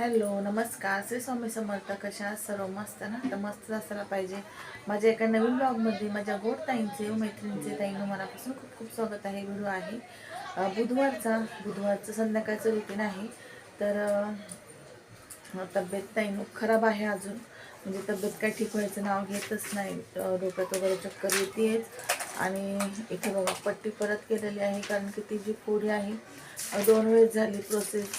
Hello नमस्कार. श्री स्वामी समर्थ कशा सर्व मस्त ना? तर मस्त असायला पाहिजे. माझ्या एका नवीन ब्लॉगमध्ये माझ्या गोड ताईंचे मैत्रिणीचे मैत्रिणींचे ताईंनो मनापासून खूप खूप स्वागत आहे व्हिडिओ आहे. बुधवारचा बुधवारचं संध्याकाळचं रुटीन आहे. तर तब्येत ताईनो खराब आहे अजून. म्हणजे तब्येत काय ठीक व्हायचं नाव घेतच नाही. डोक्यात वगैरे चक्कर येतेच आणि इथे बघा पट्टी परत केलेली आहे कारण की ती जी फोडी आहे दोन वेळेस झाली प्रोसेस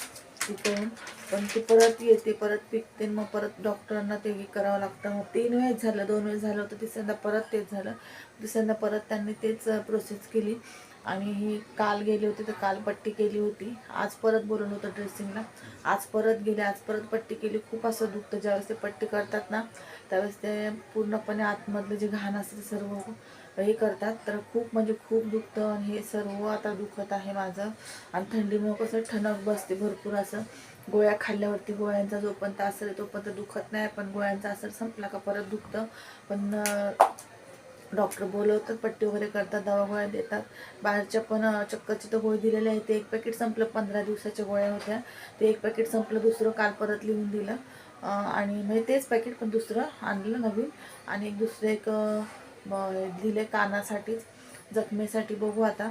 तिथून. पण ती परत येते परत पिकते मग परत डॉक्टरांना ते हे करावं लागतं. मग तीन वेळेस झालं दोन वेळेस झालं होतं तिसऱ्यांदा परत तेच झालं. दुसऱ्यांदा परत त्यांनी तेच प्रोसेस केली. आणि ही काल गेले होते तर काल पट्टी केली होती. आज परत बोलवलं होतं ड्रेसिंगला आज परत गेले आज परत पट्टी केली. खूप असं दुखतं. ज्यावेळेस ते पट्टी करतात ना त्यावेळेस ते पूर्णपणे आतमधलं जे घाण असतं ते सर्व हे करतात. तर खूप म्हणजे खूप दुखतं आणि हे सर्व आता दुखत आहे माझं. आणि थंडीमुळे कसं ठणक बसते भरपूर असं. गोळ्या खाल्ल्यावरती गोळ्यांचा जोपर्यंत असर आहे तोपर्यंत दुखत नाही पण गोळ्यांचा असर संपला का परत दुखतं. पण डॉक्टर बोलवतात पट्टी वगैरे करतात दवा गोळ्या देतात. बाहेरच्या पण चक्करचे चक्करची तर गोळी दिलेली आहे ते एक पॅकेट संपलं पंधरा दिवसाच्या गोळ्या होत्या. ते एक पॅकेट संपलं दुसरं काल परत लिहून दिलं. आणि म्हणजे तेच पॅकेट पण दुसरं आणलं नवीन. आणि एक दुसरं एक दिले कानासाठीच जखमेसाठी बघू आता.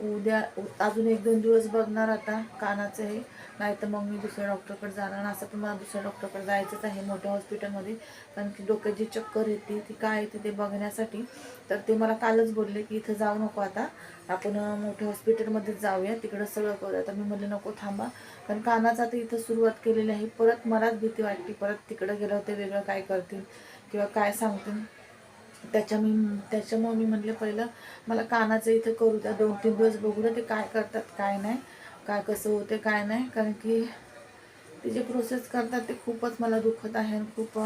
उद्या अजून एक दोन दिवस बघणार आता कानाचं हे. नाही तर मग मी दुसऱ्या डॉक्टरकडे जाणार असं पण मला दुसऱ्या डॉक्टरकडे जायचंच आहे मोठ्या हॉस्पिटलमध्ये. कारण की डोक्यात जी चक्कर येते ती काय येते ते बघण्यासाठी. तर ते मला कालच बोलले की इथं जाऊ नको आता. आपण मोठ्या हॉस्पिटलमध्येच जाऊया तिकडं सगळं करूया. तर मी म्हणले नको थांबा. कारण कानाचं आता इथं सुरुवात केलेली आहे. परत मलाच भीती वाटते परत तिकडं गेलं होते वेगळं काय करतील किंवा काय सांगतील. त्याच्या मी त्याच्यामुळं मी म्हटलं पहिलं मला कानाचं इथं करू द्या. दोन तीन दिवस बघू द्या ते काय करतात काय नाही. काय कसं होते काय नाही. कारण की ते जे प्रोसेस करतात ते खूपच मला दुखत आहे आणि खूप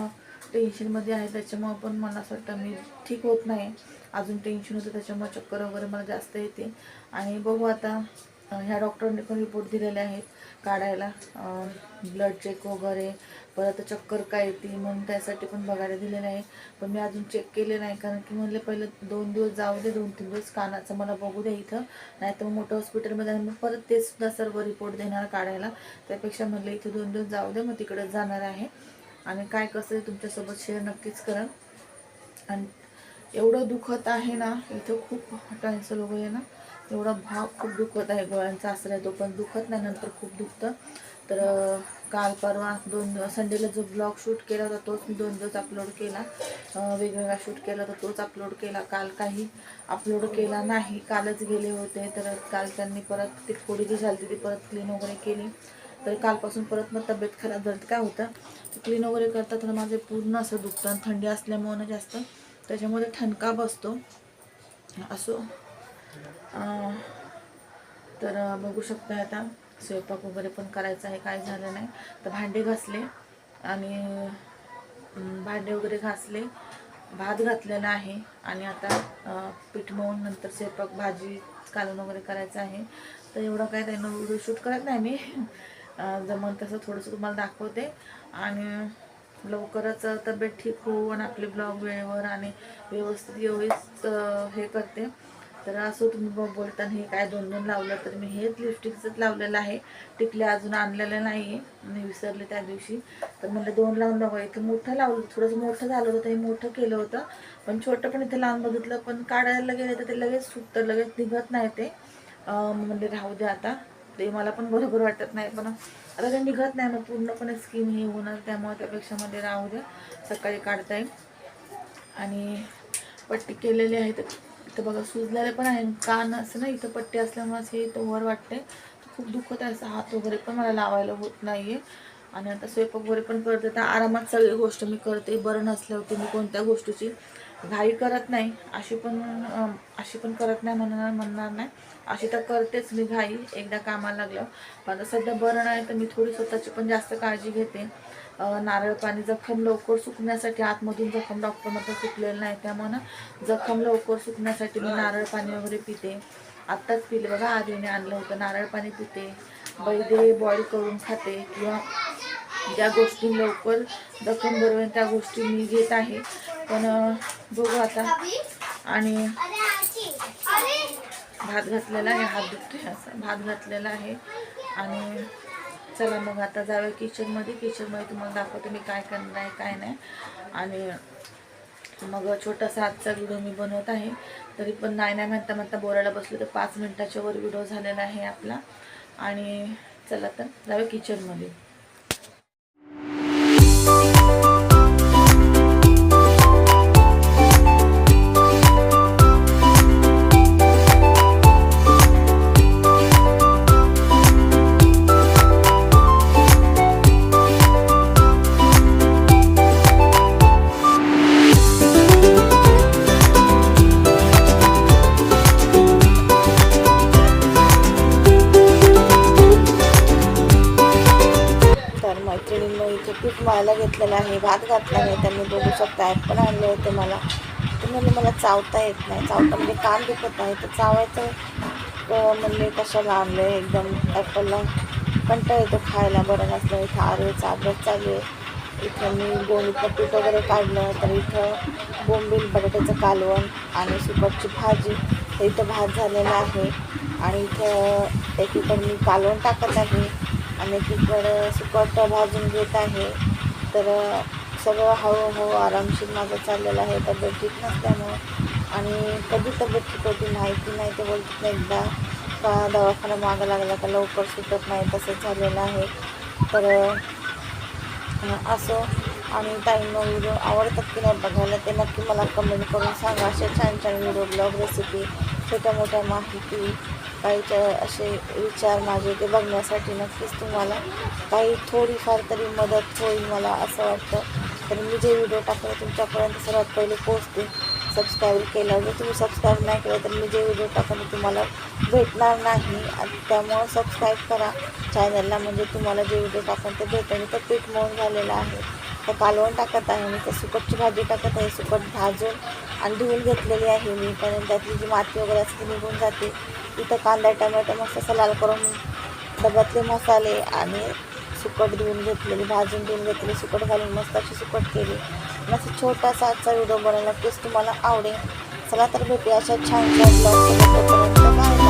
टेन्शनमध्ये आहे. त्याच्यामुळं पण मला असं वाटतं मी ठीक होत नाही. अजून टेन्शन होतं त्याच्यामुळं चक्कर वगैरे मला जास्त येते. आणि बघू आता ह्या डॉक्टरांनी पण रिपोर्ट दिलेले आहेत. काढायला ब्लड चेक वगैरे परत चक्कर काय येते म्हणून त्यासाठी पण बघायला दिलेलं आहे. पण मी अजून चेक केले नाही कारण की म्हणले पहिलं दोन दिवस जाऊ दे दोन तीन दिवस कानाचं मला बघू द्या इथं. नाही तर मोठ्या मोठं हॉस्पिटलमध्ये आणि मग परत ते सुद्धा सर्व रिपोर्ट देणार काढायला. त्यापेक्षा म्हणलं इथे दोन दिवस जाऊ दे मग तिकडे जाणार आहे. आणि काय कसं आहे तुमच्यासोबत शेअर नक्कीच करा. आणि एवढं दुखत आहे ना इथं खूप टेन्शन वगैरे ना. एवढा भाव खूप दुखत आहे गोळ्यांचा आसरा तो पण दुखत नाही नंतर खूप दुखतं. तर काल परवा दोन संडेला जो ब्लॉग शूट केला होता तोच मी दोन दिवस अपलोड केला. वेगवेगळा शूट केला होता तोच अपलोड केला. काल काही अपलोड केला नाही. कालच गेले होते तर काल त्यांनी परत ती थोडी जी झाली ती परत क्लीन वगैरे केली. तर कालपासून परत मग तब्येत खराब झाली काय होतं? क्लीन वगैरे करतात तर माझे पूर्ण असं दुखतं आणि थंडी असल्यामुळं जास्त. त्याच्यामध्ये ठणका बसतो. असो. तर बघू शकता आता स्वयंपाक वगैरे पण करायचा आहे काय झालं नाही. तर भांडे घासले आणि भांडे वगैरे घासले. भात घातलेला आहे आणि आता पीठ मळून नंतर स्वयंपाक भाजी कालवण वगैरे करायचं आहे. तर एवढं काय त्यांना व्हिडिओ शूट करत नाही मी. जमन तसं थोडंसं तुम्हाला दाखवते. आणि लवकरच तब्येत ठीक होऊन आपले ब्लॉग वेळेवर आणि व्यवस्थित व्यवस्थित हे करते. तर असं तुम्ही बघ बोलताना हे काय दोन दोन लावलं तर मी हेच लिपस्टिकचंच लावलेलं आहे. टिकल्या अजून आणलेलं नाही आहे मी विसरले त्या दिवशी. तर म्हणलं दोन लावून बघा इथं मोठं लावलं थोडंसं मोठं झालं होतं. हे मोठं केलं होतं. पण छोटं पण इथे लावून बघितलं. पण काढायला गेलं तर ते लगेच सुटतं लगेच निघत नाही ते. म्हणजे म्हणले राहू द्या आता. ते मला पण बरोबर वाटत नाही. पण आता ते निघत नाही. मग पूर्णपणे स्किन हे होणार. त्यामुळे त्यापेक्षा मध्ये राहू द्या सकाळी काढता येईल आणि पट्टी केलेली आहे तर तर बघा सुजलेले पण आहे. कान असं ना इथं पट्टी असल्यामुळे असं इथं वर वाटते खूप दुखत आहे असं हात वगैरे पण मला लावायला होत नाही आहे आणि आता स्वयंपाक वगैरे पण करते. तर आरामात सगळी गोष्ट मी करते. बरं नसल्यावरती मी कोणत्या गोष्टीची घाई करत नाही. अशी पण अशी पण करत नाही म्हणणार म्हणणार नाही. अशी तर करतेच मी घाई. एकदा कामाला लागलं. पण सध्या बरं नाही तर मी थोडी स्वतःची पण जास्त काळजी घेते. नारळ पाणी जखम लवकर सुकण्यासाठी आतमधून जखम डॉक्टरमध्ये सुकलेलं नाही. त्यामुळं जखम लवकर सुकण्यासाठी मी नारळ पाणी वगैरे पिते. आत्ताच पिले. बघा आधीने आणलं होतं. नारळ पाणी पिते. बैदे बॉईल करून खाते किंवा ज्या गोष्टी लवकर जखम बरोबर त्या गोष्टी मी घेत आहे. पण बघू आता. आणि भात घातलेला आहे हात दुखतोय असा. भात घातलेला आहे. आणि चला मग आता जाऊया किचनमध्ये. किचनमध्ये तुम्हाला दाखवते मी काय करणार आहे काय नाही. आणि मग छोटासा आजचा व्हिडिओ मी बनवत आहे. तरी पण नाही नाही म्हणता म्हणता बोलायला बसलो तर पाच मिनटाच्या वर व्हिडिओ झालेला आहे आपला. आणि चला तर जाऊया किचनमध्ये. घातलेला आहे भात घातला नाही त्यांनी बघू शकता ॲपल आणले होते मला. ते म्हणजे मला चावता येत नाही. चावता म्हणजे कान दुखत आहे तर चावायचं म्हणजे कशाला आणलं आहे एकदम ॲपलला कंटाळ येतो खायला. बरं नसलं इथं आरोचा अभ्यास चालू आहे. इथं मी गोणीतलं पीठ वगैरे काढलं तर इथं बोंबील बटाट्याचं कालवण आणि सुकटची भाजी. तर इथं भात झालेला आहे आणि इथं एकीकडे मी कालवण टाकत आहे आणि एकीकडं सुकट भाजून घेत आहे. तर सगळं हळूहळू आरामशीर माझं चाललेलं आहे. तब्येत ठीक नसल्यामुळं आणि कधी तब्येत ठीक होती माहिती नाही ते बोलत नाही एकदा का दवाखाना मागं लागला का लवकर सुटत नाही तसंच झालेलं आहे. तर असं आणि ताईंनो व्हिडिओ आवडतात की नाही बघायला ते नक्की मला कमेंट करून सांगा. असे छान छान व्हिडिओ ब्लॉग रेसिपी छोट्या मोठ्या माहिती काहीच्या असे विचार माझे ते बघण्यासाठी नक्कीच तुम्हाला काही थोडीफार तरी मदत होईल मला असं वाटतं. तर मी जे व्हिडिओ टाकले तुमच्यापर्यंत सर्वात पहिले पोचते सबस्क्राईब केलं. जर तुम्ही सबस्क्राईब नाही केलं तर मी जे व्हिडिओ टाकून तुम्हाला भेटणार नाही. आणि त्यामुळं सबस्क्राईब करा. चॅनलला म्हणजे तुम्हाला जे व्हिडिओ टाकून ते भेटेल. तर पीठ मळून झालेलं आहे. तर कालवण टाकत आहे. मी तर सुकटची भाजी टाकत आहे. सुकट भाजून आणि धुवून घेतलेली आहे मी. पण त्यातली जी माती वगैरे असते ती निघून जाते. तिथं कांदा टमॅटो मस्त असं लाल करून डब्यातले मसाले आणि सुकट धुवून घेतलेली भाजून धुवून घेतलेली सुकट घालून मस्त अशी सुकट केली. आणि असं छोटासा आजचा व्हिडिओ बनवला नक्कीच तुम्हाला आवडेल. चला तर भेटूया अशा छान ब्लॉग बाय